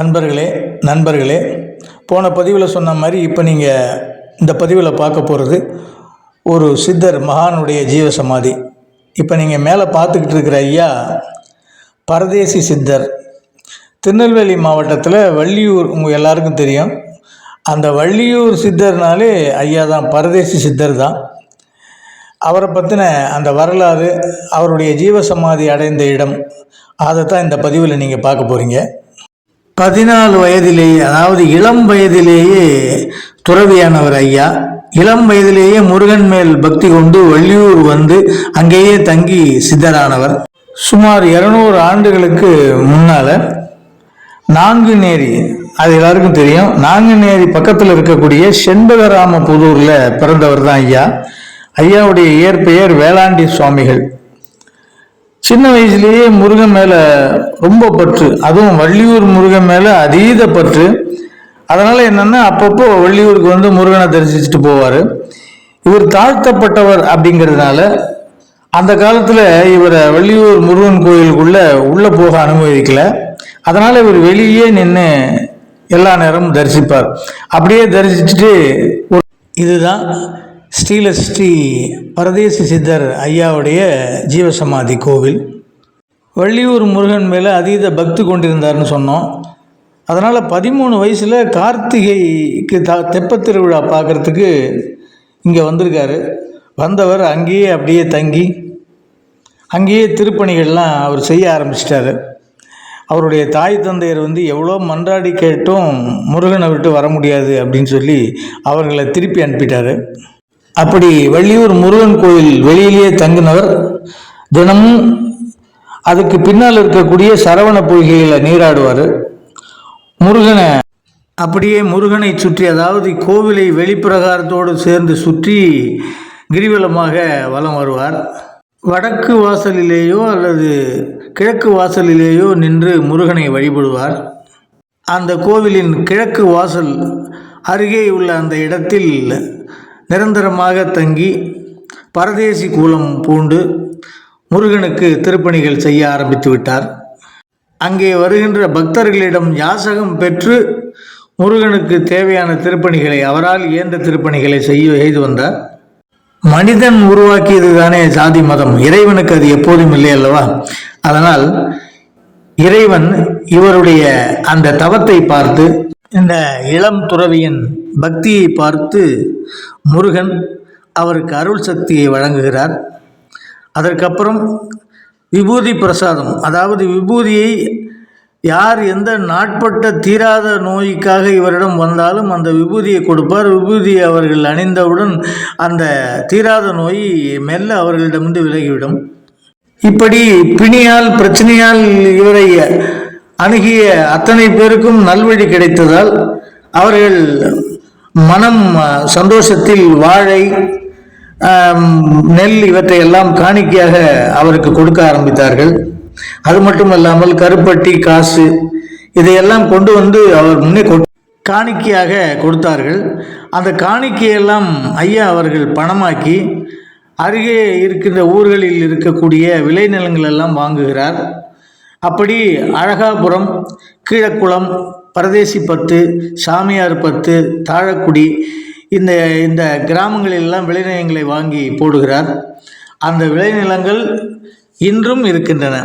அன்பர்களே நண்பர்களே போன பதிவில் சொன்ன மாதிரி இப்போ நீங்கள் இந்த பதிவில் பார்க்க போகிறது ஒரு சித்தர் மகானுடைய ஜீவசமாதி. இப்போ நீங்கள் மேலே பார்த்துக்கிட்டு இருக்கிற ஐயா பரதேசி சித்தர். திருநெல்வேலி மாவட்டத்தில் வள்ளியூர் உங்கள் எல்லாருக்கும் தெரியும். அந்த வள்ளியூர் சித்தர்னாலே ஐயா தான் பரதேசி சித்தர் தான். அவரை பற்றின அந்த வரலாறு அவருடைய ஜீவசமாதி அடைந்த இடம் அதை தான் இந்த பதிவில் நீங்கள் பார்க்க போகிறீங்க பதினாலு வயதிலேயே அதாவது இளம் வயதிலேயே துறவியானவர் ஐயா. இளம் வயதிலேயே முருகன் மேல் பக்தி கொண்டு வள்ளியூர் வந்து அங்கேயே தங்கி சித்தரானவர். சுமார் இருநூறு ஆண்டுகளுக்கு முன்னால் நாங்குநேரி அது எல்லாருக்கும் தெரியும். நாங்குநேரி பக்கத்தில் இருக்கக்கூடிய செண்பகராம புதூரில் பிறந்தவர் தான் ஐயா. ஐயாவுடைய இயற்பெயர் வேளாண்டி சுவாமிகள். சின்ன வயசுலேயே முருகன் மேலே ரொம்ப பற்று. அதுவும் வள்ளியூர் முருகன் மேலே அதீத பற்று. அதனால் என்னென்னா அப்பப்போ வள்ளியூருக்கு வந்து முருகனை தரிசிச்சுட்டு போவார். இவர் தாழ்த்தப்பட்டவர் அப்படிங்கிறதுனால அந்த காலத்தில் இவரை வள்ளியூர் முருகன் கோயிலுக்குள்ளே உள்ளே போக அனுமதிக்கலை. அதனால் இவர் வெளியே நின்று எல்லா நேரமும் தரிசிப்பார். அப்படியே தரிசிச்சுட்டு ஒரு இதுதான் ஸ்ரீலஸ்ரீ பரதேசி சித்தர் ஐயாவுடைய ஜீவசமாதி கோவில். வள்ளியூர் முருகன் மேலே அதீத பக்தி கொண்டிருந்தார்னு சொன்னோம். அதனால் பதிமூணு வயசில் கார்த்திகைக்கு த தெப்பத் திருவிழா பார்க்குறதுக்கு இங்கே வந்திருக்காரு. வந்தவர் அங்கேயே அப்படியே தங்கி அங்கேயே திருப்பணிகள்லாம் அவர் செய்ய ஆரம்பிச்சிட்டாரு. அவருடைய தாய் தந்தையர் வந்து எவ்வளோ மன்றாடி கேட்டும் முருகனை விட்டு வர முடியாது அப்படின்னு சொல்லி அவர்களை திருப்பி அனுப்பிட்டாரு. அப்படி வள்ளியூர் முருகன் கோயில் வெளியிலேயே தங்கினவர் தினமும் அதுக்கு பின்னால் இருக்கக்கூடிய சரவண பொய்கையில் நீராடுவார். முருகனை அப்படியே முருகனை சுற்றி அதாவது கோவிலை வெளிப்பிரகாரத்தோடு சேர்ந்து சுற்றி கிரிவலமாக வலம் வருவார். வடக்கு வாசலிலேயோ அல்லது கிழக்கு வாசலிலேயோ நின்று முருகனை வழிபடுவார். அந்த கோவிலின் கிழக்கு வாசல் அருகே உள்ள அந்த இடத்தில் நிரந்தரமாக தங்கி பரதேசி கூலம் பூண்டு முருகனுக்கு திருப்பணிகள் செய்ய ஆரம்பித்து விட்டார். அங்கே வருகின்ற பக்தர்களிடம் யாசகம் பெற்று முருகனுக்கு தேவையான திருப்பணிகளை அவரால் இயன்ற திருப்பணிகளை செய்ய செய்து வந்தார். மனிதன் உருவாக்கியது தானே சாதி மதம். இறைவனுக்கு அது எப்போதும் இல்லை அல்லவா? அதனால் இறைவன் இவருடைய அந்த தவத்தை பார்த்து இந்த இளம் துறவியின் பக்தியை பார்த்து முருகன் அவருக்கு அருள் சக்தியை வழங்குகிறார். அதற்கப்புறம் விபூதி பிரசாதம். அதாவது விபூதியை யார் எந்த நாட்பட்ட தீராத நோய்க்காக இவரிடம் வந்தாலும் அந்த விபூதியை கொடுப்பார். விபூதியை அவர்கள் அணிந்தவுடன் அந்த தீராத நோய் மெல்ல அவர்களிடமிருந்து விலகிவிடும். இப்படி பிணியால் பிரச்சனையால் இவரை அணுகிய அத்தனை பேருக்கும் நல்வழி கிடைத்ததால் அவர்கள் மனம் சந்தோஷத்தில் வாழை நெல் இவற்றை எல்லாம் காணிக்கையாக அவருக்கு கொடுக்க ஆரம்பித்தார்கள். அது மட்டும் இல்லாமல் கருப்பட்டி காசு இதையெல்லாம் கொண்டு வந்து அவர் முன்னே காணிக்கையாக கொடுத்தார்கள். அந்த காணிக்கையெல்லாம் ஐயா அவர்கள் பணமாக்கி அருகே இருக்கின்ற ஊர்களில் இருக்கக்கூடிய விளைநிலங்கள் எல்லாம் வாங்குகிறார். அப்படி அழகாபுரம் கீழக்குளம் பரதேசி பத்து சாமியார் பத்து தாழக்குடி இந்த இந்த கிராமங்களிலெல்லாம் விளைநிலங்களை வாங்கி போடுகிறார். அந்த விளைநிலங்கள் இன்றும் இருக்கின்றன.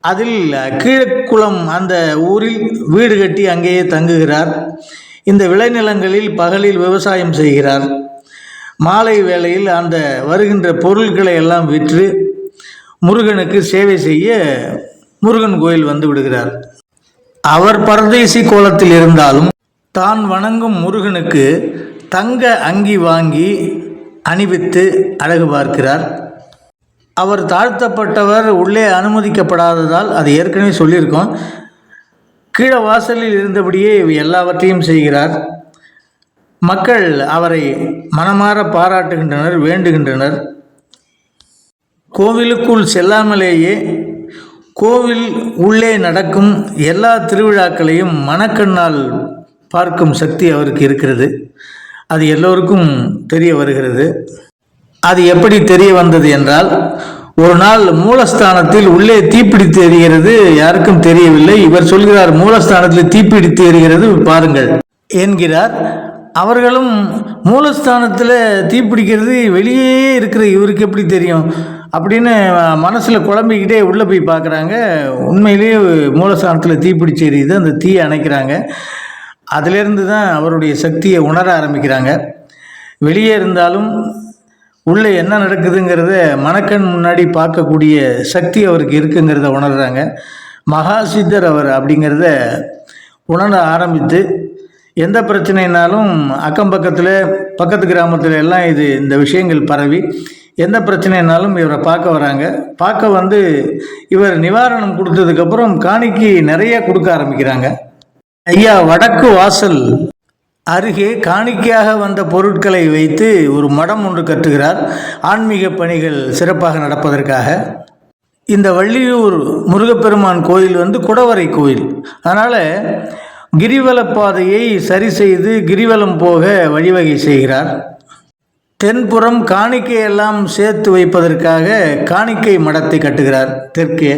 அதில் கீழக்குளம் அந்த ஊரில் வீடு கட்டி அங்கேயே தங்குகிறார். இந்த விளைநிலங்களில் பகலில் விவசாயம் செய்கிறார். மாலை வேளையில் அந்த வருகின்ற பொருட்களை எல்லாம் விற்று முருகனுக்கு சேவை செய்ய முருகன் கோயில் வந்து விடுகிறார். அவர் பரதேசி கோலத்தில் இருந்தாலும் தான் வணங்கும் முருகனுக்கு தங்க அங்கி வாங்கி அணிவித்து அழகு பார்க்கிறார். அவர் தாழ்த்தப்பட்டவர் உள்ளே அனுமதிக்கப்படாததால் அது ஏற்கனவே சொல்லியிருக்கோம். கீழ வாசலில் இருந்தபடியே எல்லாவற்றையும் செய்கிறார். மக்கள் அவரை மனமாற பாராட்டுகின்றனர் வேண்டுகின்றனர். கோவிலுக்குள் செல்லாமலேயே கோவில் உள்ளே நடக்கும் எல்லா திருவிழாக்களையும் மனக்கண்ணால் பார்க்கும் சக்தி அவருக்கு இருக்கிறது. அது எல்லோருக்கும் தெரிய வருகிறது. அது எப்படி தெரிய வந்தது என்றால் ஒரு நாள் மூலஸ்தானத்தில் உள்ளே தீப்பிடித்து எரிகிறது. யாருக்கும் தெரியவில்லை. இவர் சொல்கிறார் மூலஸ்தானத்தில் தீப்பிடித்து எரிகிறது பாருங்கள். என்கிறார். அவர்களும் மூலஸ்தானத்தில் தீப்பிடிக்கிறது வெளியே இருக்கிற இவருக்கு எப்படி தெரியும்? அப்படின்னு மனசில் குழம்பிக்கிட்டே உள்ளே போய் பார்க்குறாங்க உண்மையிலேயே மூலஸ்தானத்தில் தீப்பிடிச்சி எரியுது. அந்த தீயை அணைக்கிறாங்க. அதிலேருந்து தான் அவருடைய சக்தியை உணர ஆரம்பிக்கிறாங்க. வெளியே இருந்தாலும் உள்ளே என்ன நடக்குதுங்கிறத மணக்கண் முன்னாடி பார்க்கக்கூடிய சக்தி அவருக்கு இருக்குங்கிறத உணர்கிறாங்க மகா சித்தர் அவர் அப்படிங்கிறத உணர ஆரம்பித்து எந்த பிரச்சனைனாலும் அக்கம் பக்கத்தில் பக்கத்து கிராமத்தில் எல்லாம் இது இந்த விஷயங்கள் பரவி. எந்த பிரச்சனைனாலும் இவரை பார்க்க வராங்க. பார்க்க வந்து இவர் நிவாரணம் கொடுத்ததுக்கப்புறம் காணிக்கு நிறைய கொடுக்க ஆரம்பிக்கிறாங்க. ஐயா வடக்கு வாசல் அருகே காணிக்கையாக வந்த பொருட்களை வைத்து ஒரு மடம் ஒன்று கட்டுகிறார். ஆன்மீக பணிகள் சிறப்பாக நடப்பதற்காக. இந்த வள்ளியூர் முருகப்பெருமான் கோயில் வந்து குடவரை கோயில். அதனால் கிரிவல பாதையை சரி செய்து கிரிவலம் போக வழிவகை செய்கிறார். தென்புறம் காணிக்கையெல்லாம் சேர்த்து வைப்பதற்காக காணிக்கை மடத்தை கட்டுகிறார். தெற்கே.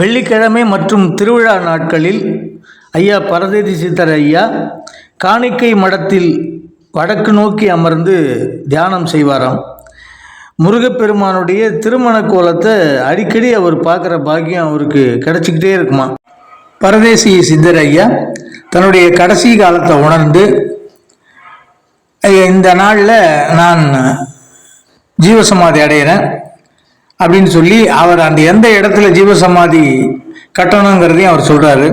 வெள்ளிக்கிழமை மற்றும் திருவிழா நாட்களில் ஐயா பரதேதி சித்தர் ஐயா காணிக்கை மடத்தில் வடக்கு நோக்கி அமர்ந்து தியானம் செய்வாராம். முருகப்பெருமானுடைய திருமண கோலத்தை அடிக்கடி அவர் பார்க்குற பாக்கியம் அவருக்கு கிடச்சிக்கிட்டே இருக்குமா பரதேசி சித்தர் ஐயா தன்னுடைய கடைசி காலத்தை உணர்ந்து இந்த நாளில் நான் ஜீவசமாதி அடையிறேன் அப்படின்னு சொல்லி அவர் அந்த எந்த இடத்துல ஜீவசமாதி கட்டணுங்கிறதையும் அவர் சொல்கிறாரு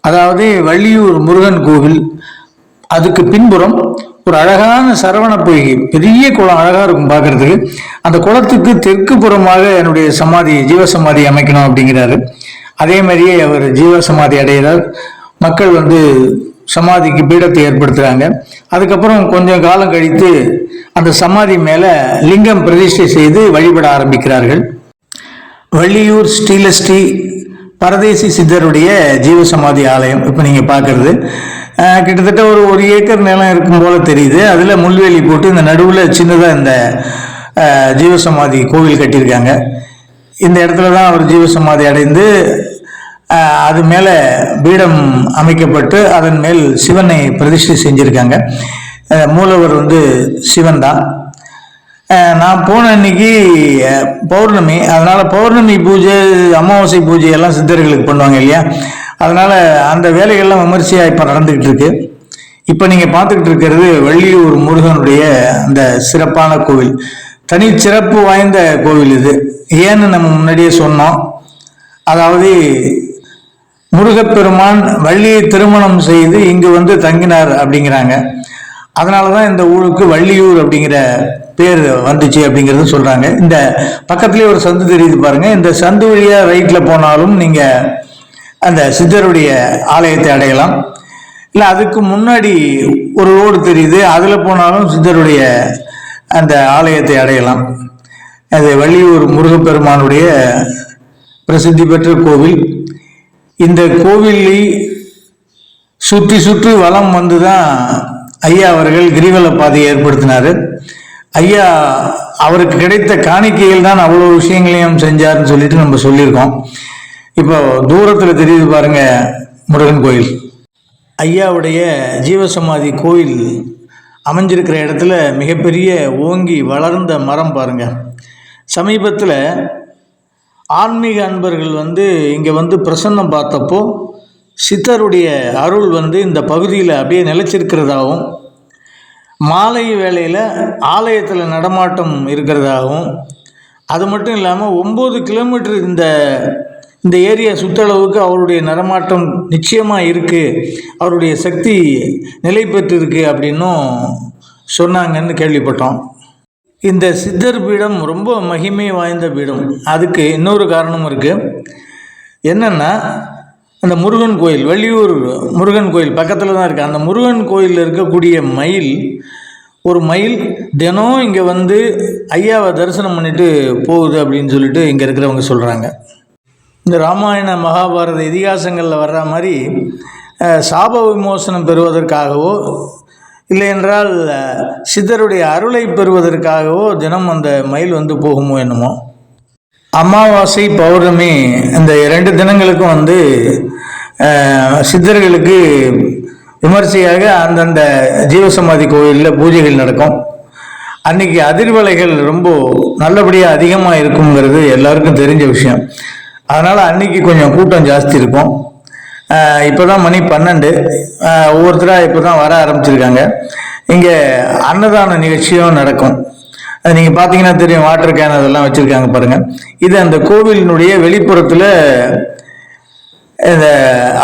அதாவது வள்ளியூர் முருகன் கோவில் அதுக்கு பின்புறம் ஒரு அழகான சரவண பொய்கை பெரிய குளம் அழகாக இருக்கும் பார்க்கறதுக்கு. அந்த குளத்துக்கு தெற்கு புறமாக என்னுடைய சமாதி ஜீவசமாதி அமைக்கணும் அப்படிங்கிறாரு. அதே மாதிரியே அவர் ஜீவசமாதி அடைகிறார். மக்கள் வந்து சமாதிக்கு பீடத்தை ஏற்படுத்துகிறாங்க அதுக்கப்புறம் கொஞ்சம் காலம் கழித்து அந்த சமாதி மேலே லிங்கம் பிரதிஷ்டை செய்து வழிபட ஆரம்பிக்கிறார்கள். வள்ளியூர் ஸ்ரீலஸ்ரீ பரதேசி சித்தருடைய ஜீவசமாதி ஆலயம் இப்போ நீங்கள் பார்க்குறது கிட்டத்தட்ட ஒரு ஒரு ஏக்கர் நிலம் இருக்கும் போல தெரியுது. அதில் முள்வேலி போட்டு இந்த நடுவில் சின்னதாக இந்த ஜீவசமாதி கோவில் கட்டியிருக்காங்க. இந்த இடத்துல தான் அவர் ஜீவசமாதி அடைந்து அது மேலே பீடம் அமைக்கப்பட்டு அதன் மேல் சிவனை பிரதிஷ்டை செஞ்சுருக்காங்க. மூலவர் வந்து சிவன் தான் நான் போன அன்னைக்கு பௌர்ணமி அதனால் பௌர்ணமி பூஜை அமாவாசை பூஜை எல்லாம் சித்தர்களுக்கு பண்ணுவாங்க இல்லையா? அதனால் அந்த வேலைகள்லாம் விமர்சையாக இப்போ நடந்துக்கிட்டு இருக்கு இப்போ நீங்கள் பார்த்துக்கிட்டு இருக்கிறது வள்ளியூர் முருகனுடைய அந்த சிறப்பான கோவில். தனி சிறப்பு வாய்ந்த கோவில் இது. ஏன்னு நம்ம முன்னாடியே சொன்னோம். அதாவது முருகப்பெருமான் வள்ளியை திருமணம் செய்து இங்கு வந்து தங்கினார் அப்படிங்கிறாங்க. அதனால தான் இந்த ஊருக்கு வள்ளியூர் அப்படிங்கிற பேர் வந்துச்சு அப்படிங்கிறது சொல்கிறாங்க இந்த பக்கத்துலேயே ஒரு சந்து தெரியுது பாருங்கள் இந்த சந்து வழியாக ரைட்டில் போனாலும் நீங்கள் அந்த சித்தருடைய ஆலயத்தை அடையலாம். இல்லை அதுக்கு முன்னாடி ஒரு ரோடு தெரியுது. அதில் போனாலும் சித்தருடைய அந்த ஆலயத்தை அடையலாம். அது வள்ளியூர் முருகப்பெருமானுடைய பிரசித்தி பெற்ற கோவில். இந்த கோவிலை சுற்றி சுற்றி வளம் வந்து தான் ஐயா அவர்கள் கிரிவல பாதையை ஏற்படுத்தினார். ஐயா அவருக்கு கிடைத்த காணிக்கையில் தான் அவ்வளோ விஷயங்களையும் செஞ்சார்னு சொல்லிட்டு நம்ம சொல்லியிருக்கோம். இப்போ தூரத்தில் தெரியுது பாருங்க முருகன் கோயில். ஐயாவுடைய ஜீவசமாதி கோயில் அமைஞ்சிருக்கிற இடத்துல மிகப்பெரிய ஓங்கி வளர்ந்த மரம் பாருங்க. சமீபத்தில் ஆன்மீக அன்பர்கள் வந்து இங்கே வந்து பிரசன்னம் பார்த்தப்போ சித்தருடைய அருள் வந்து இந்த பகுதியில் அப்படியே நிலைச்சிருக்கிறதாகவும் மாலை வேளையில் ஆலயத்தில் நடமாட்டம் இருக்கிறதாகவும் அது மட்டும் இல்லாமல் ஒம்பது கிலோமீட்டர் இந்த இந்த ஏரியா சுற்றளவுக்கு அவருடைய நடமாட்டம் நிச்சயமாக இருக்குது அவருடைய சக்தி நிலை பெற்றிருக்கு அப்படின்னும் சொன்னாங்கன்னு கேள்விப்பட்டோம். இந்த சித்தர் பீடம் ரொம்ப மகிமை வாய்ந்த பீடம். அதுக்கு இன்னொரு காரணமும் இருக்குது என்னென்னா அந்த முருகன் கோயில் வள்ளியூர் முருகன் கோயில் பக்கத்தில் தான் இருக்குது அந்த முருகன் கோயிலில் இருக்கக்கூடிய மயில் ஒரு மயில் தினம் இங்கே வந்து ஐயாவை தரிசனம் பண்ணிட்டு போகுது அப்படின்னு சொல்லிட்டு இங்கே இருக்கிறவங்க சொல்கிறாங்க இந்த ராமாயண மகாபாரத இதிகாசங்களில் வர்ற மாதிரி சாப விமோசனம் பெறுவதற்காகவோ இல்லை என்றால் சித்தருடைய அருளை பெறுவதற்காகவோ தினம் அந்த மயில் வந்து போகுமோ என்னமோ? அமாவாசை பௌர்ணமி இந்த இரண்டு தினங்களுக்கும் வந்து சித்தர்களுக்கு விமர்சையாக அந்தந்த ஜீவசமாதி கோயிலில் பூஜைகள் நடக்கும். அன்னைக்கு அதிர்வலைகள் ரொம்ப நல்லபடியாக அதிகமாக இருக்குங்கிறது எல்லாருக்கும் தெரிஞ்ச விஷயம். அதனால் அன்னைக்கு கொஞ்சம் கூட்டம் ஜாஸ்தி இருக்கும். இப்போ தான் மணி பன்னெண்டு. ஒவ்வொருத்தராக இப்போ தான் வர ஆரம்பிச்சிருக்காங்க. இங்கே அன்னதான நிகழ்ச்சியும் நடக்கும். அது நீங்கள் பார்த்தீங்கன்னா தெரியும் வாட்டர் கேன் அதெல்லாம் வச்சுருக்காங்க பாருங்கள் இது அந்த கோவிலினுடைய வெளிப்புறத்தில் இந்த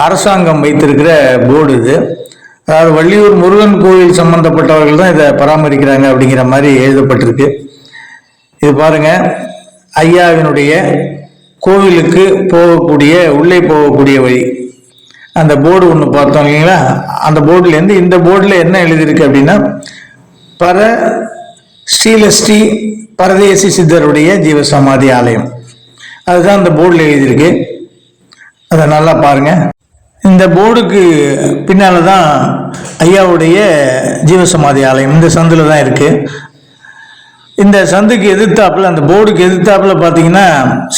அரசாங்கம் வைத்திருக்கிற போர்டு இது. அதாவது வள்ளியூர் முருகன் கோவில் சம்பந்தப்பட்டவர்கள் தான் இதை பராமரிக்கிறாங்க அப்படிங்கிற மாதிரி எழுதப்பட்டிருக்கு. இது பாருங்க ஐயாவினுடைய கோவிலுக்கு போகக்கூடிய உள்ளே போகக்கூடிய வழி. அந்த போர்டு ஒன்று பார்த்தோம் இல்லைங்களா? அந்த போர்டுலேருந்து இந்த போர்டில் என்ன எழுதியிருக்கு அப்படின்னா பர ஸ்ரீலஸ்ரீ பரதேசி சித்தருடைய ஜீவசமாதி ஆலயம். அதுதான் அந்த போர்டில் எழுதியிருக்கு. அதை நல்லா பாருங்க. இந்த போர்டுக்கு பின்னால தான் ஐயாவுடைய ஜீவசமாதி ஆலயம். இந்த சந்தில் தான் இருக்குது இந்த சந்துக்கு எதிர்த்தாப்புல அந்த போர்டுக்கு எதிர்த்தாப்புல பார்த்தீங்கன்னா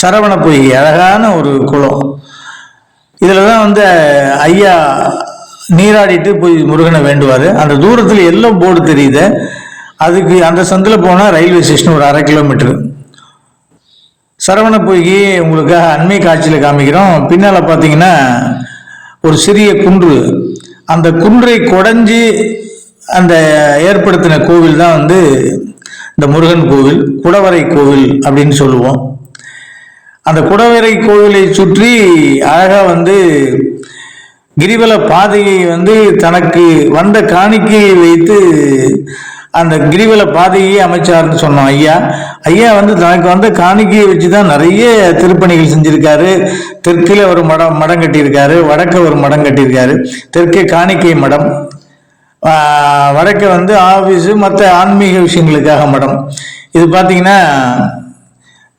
சரவண பொய்கை அழகான ஒரு குளம். இதில் தான் வந்து ஐயா நீராடிட்டு போய் முருகனை வேண்டுவார். அந்த தூரத்தில் எல்லோ போர்டு தெரியுது. அதுக்கு அந்த சந்தில் போனால் ரயில்வே ஸ்டேஷன் ஒரு அரை கிலோமீட்டர். சரவண பொய்கி உங்களுக்காக அண்மை காட்சியில் காமிக்கிறோம். பின்னால் பார்த்தீங்கன்னா ஒரு சிறிய குன்று. அந்த குன்றை குடஞ்சி அந்த ஏற்படுத்தின கோவில் தான் வந்து இந்த முருகன் கோவில் குடவரை கோவில் அப்படின்னு சொல்லுவோம். அந்த குடவரை கோவிலை சுற்றி அழகாக வந்து கிரிவல பாதையை வந்து தனக்கு வந்த காணிக்கையை வைத்து அந்த கிரிவல பாதையை அமைச்சார்னு சொன்னோம் ஐயா. ஐயா வந்து தனக்கு வந்த காணிக்கையை வச்சு தான் நிறைய திருப்பணிகள் செஞ்சுருக்காரு. தெற்கில் ஒரு மடம் மடம் கட்டியிருக்காரு வடக்க ஒரு மடம் கட்டியிருக்காரு. தெற்கே காணிக்கை மடம். வடக்க வந்து ஆஃபீஸு மற்ற ஆன்மீக விஷயங்களுக்காக மடம். இது பார்த்தீங்கன்னா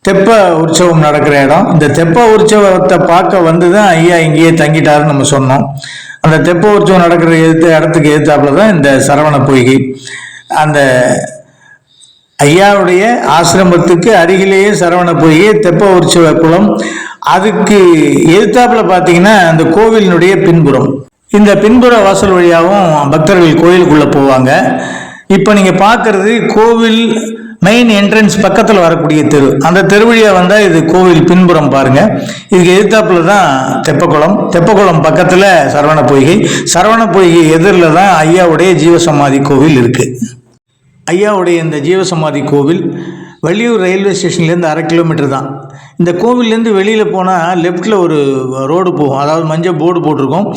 தெப்ப உற்சவம் நடக்கிற இடம். இந்த தெப்ப உற்சவத்தை பார்க்க வந்து தான் ஐயா இங்கேயே தங்கிட்டாருன்னு நம்ம சொன்னோம். அந்த தெப்ப உற்சவம் நடக்கிற எதிர்த்த இடத்துக்கு எதிர்த்தாப்புல தான் இந்த சரவண பொய்கை. அந்த ஐயாவுடைய ஆசிரமத்துக்கு அருகிலேயே சரவண பொய்கை தெப்ப உற்சவ குளம். அதுக்கு எதிர்த்தாப்புல பார்த்தீங்கன்னா அந்த கோவிலினுடைய பின்புறம். இந்த பின்புற வாசல் வழியாகவும் பக்தர்கள் கோயிலுக்குள்ளே போவாங்க. இப்போ நீங்கள் பார்க்கறது கோவில் மெயின் என்ட்ரன்ஸ் பக்கத்தில் வரக்கூடிய தெரு. அந்த தெரு வழியாக வந்தால் இது கோவில் பின்புறம் பாருங்கள் இதுக்கு எதிர்த்தாப்புல தான் தெப்பக்குளம். தெப்பக்குளம் பக்கத்தில் சரவண பொய்கை. சரவண பொய்கை எதிரில் தான் ஐயாவுடைய ஜீவசமாதி கோவில் இருக்குது ஐயாவுடைய இந்த ஜீவசமாதி கோவில் வள்ளியூர் ரயில்வே ஸ்டேஷன்லேருந்து அரை கிலோமீட்டர் தான். இந்த கோவில்லேருந்து வெளியில் போனால் லெஃப்ட்டில் ஒரு ரோடு போகும். அதாவது மஞ்சள் போர்டு போட்டிருக்கோம்.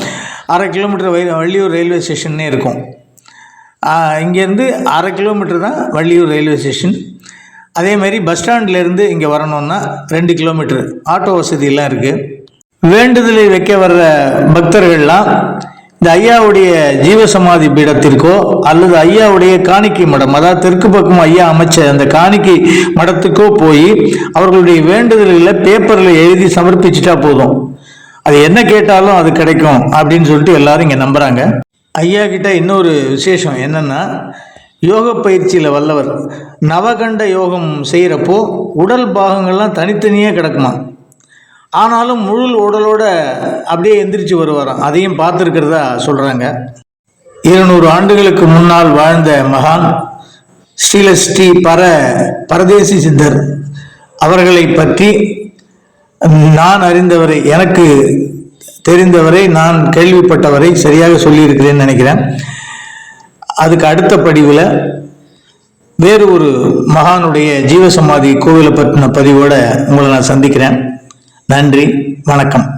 அரை கிலோமீட்டர் வள்ளியூர் ரயில்வே ஸ்டேஷன்னே இருக்கும். இங்கேருந்து அரை கிலோமீட்டர் தான் வள்ளியூர் ரயில்வே ஸ்டேஷன். அதேமாரி பஸ் ஸ்டாண்ட்லேருந்து இங்கே வரணும்னா ரெண்டு கிலோமீட்டர். ஆட்டோ வசதியெல்லாம் இருக்குது வேண்டுதலை வைக்க வர்ற பக்தர்கள்லாம் இந்த ஐயாவுடைய ஜீவசமாதி பீடத்திற்கோ அல்லது ஐயாவுடைய காணிக்கை மடம் அதாவது தெற்கு பக்கம் ஐயா அமைச்ச அந்த காணிக்கை மடத்துக்கோ போய் அவர்களுடைய வேண்டுதல்களை பேப்பரில் எழுதி சமர்ப்பிச்சிட்டா போதும். அது என்ன கேட்டாலும் அது கிடைக்கும் அப்படின்னு சொல்லிட்டு எல்லாரும் இங்கே நம்புகிறாங்க ஐயா கிட்ட இன்னொரு விசேஷம் என்னன்னா யோக பயிற்சியில் வல்லவர் நவகண்ட யோகம் செய்கிறப்போ உடல் பாகங்கள்லாம் தனித்தனியாக கிடக்குமா? ஆனாலும் முழு உடலோட அப்படியே எந்திரிச்சு வருவாராம். அதையும் பார்த்துருக்கிறதா சொல்கிறாங்க இருநூறு ஆண்டுகளுக்கு முன்னால் வாழ்ந்த மகான் ஸ்ரீலஸ்ரீ பர பரதேசி சித்தர். அவர்களை பற்றி நான் அறிந்தவரை எனக்கு தெரிந்தவரை நான் கேள்விப்பட்டவரை சரியாக சொல்லியிருக்கிறேன்னு நினைக்கிறேன். அதுக்கு அடுத்த படிவில் வேறு ஒரு மகானுடைய ஜீவசமாதி கோவிலை பற்றின பதிவோட உங்களை நான் சந்திக்கிறேன். நன்றி வணக்கம்.